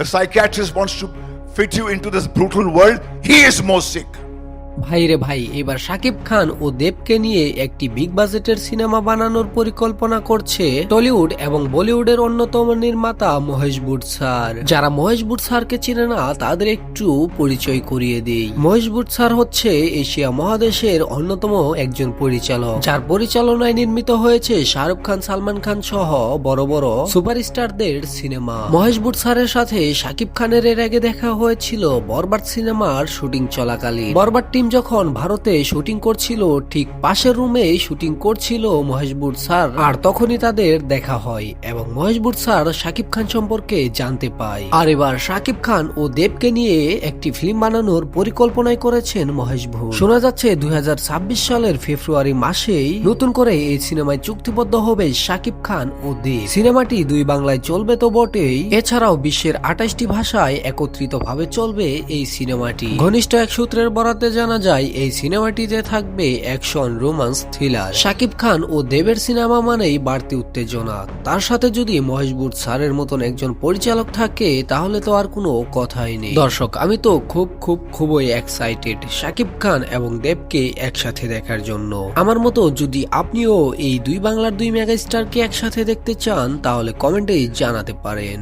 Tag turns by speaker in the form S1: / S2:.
S1: the psychiatrist wants to fit you into this brutal world, he is more sick.
S2: ভাই রে ভাই, এবার শাকিব খান ও দেবকে নিয়ে একটি বিগ বাজেটের সিনেমা বানানোর পরিকল্পনা করছে টলিউড এবং বলিউডের অন্যতম নির্মাতা মহেশ বুট স্যার যারা মহেশ বুট স্যারকে চিনে না, তাদের একটু পরিচয় করিয়ে দিই। মহেশ বুট স্যার হচ্ছে এশিয়া মহাদেশের অন্যতম একজন পরিচালক। যার পরিচালনায় নির্মিত হয়েছে শাহরুখ খান, সালমান খান সহ বড় বড় সুপারস্টারদের সিনেমা। মহেশ বুট স্যারের সাথে শাকিব খানের এর আগে দেখা হয়েছিল বরবাদ সিনেমার শুটিং চলাকালীন। বরবাদ টিম যখন ভারতে শুটিং করছিল, ঠিক পাশের রুমে শুটিং করছিল মহেশবুর স্যার। আর তখনই তাদের দেখা হয় এবং মহেশবুর স্যার শাকিব খান সম্পর্কে জানতে পায়। আর এবার শাকিব খান ও দেবকে নিয়ে একটি ফিল্ম বানানোর পরিকল্পনায় করেছেন মহেশ ভূ শোনা যাচ্ছে দুই হাজার ছাব্বিশ সালের ফেব্রুয়ারি মাসেই নতুন করে এই সিনেমায় চুক্তিবদ্ধ হবে শাকিব খান ও দেব। সিনেমাটি দুই বাংলায় চলবে তো বটেই। এছাড়াও বিশ্বের আঠাশটি ভাষায় একত্রিত ভাবে চলবে এই সিনেমাটি। ঘনিষ্ঠ এক সূত্রের বরাতে জানা যায়, এই সিনেমাটিতে থাকবে action, romance, thriller. Shakib Khan ও দেবের সিনেমা মানেই বাড়তি উত্তেজনা। তার সাথে যদি মহেশ বুট স্যারের মতন একজন পরিচালক থাকে, তাহলে তো আর কোনো কথাই নেই। দর্শক, আমি তো খুব খুব, খুবই এক্সাইটেড শাকিব খান এবং দেবকে একসাথে দেখার জন্য। আমার মতো যদি আপনিও এই দুই বাংলার দুই মেগা স্টারকে একসাথে দেখতে চান, তাহলে কমেন্টে জানাতে পারেন।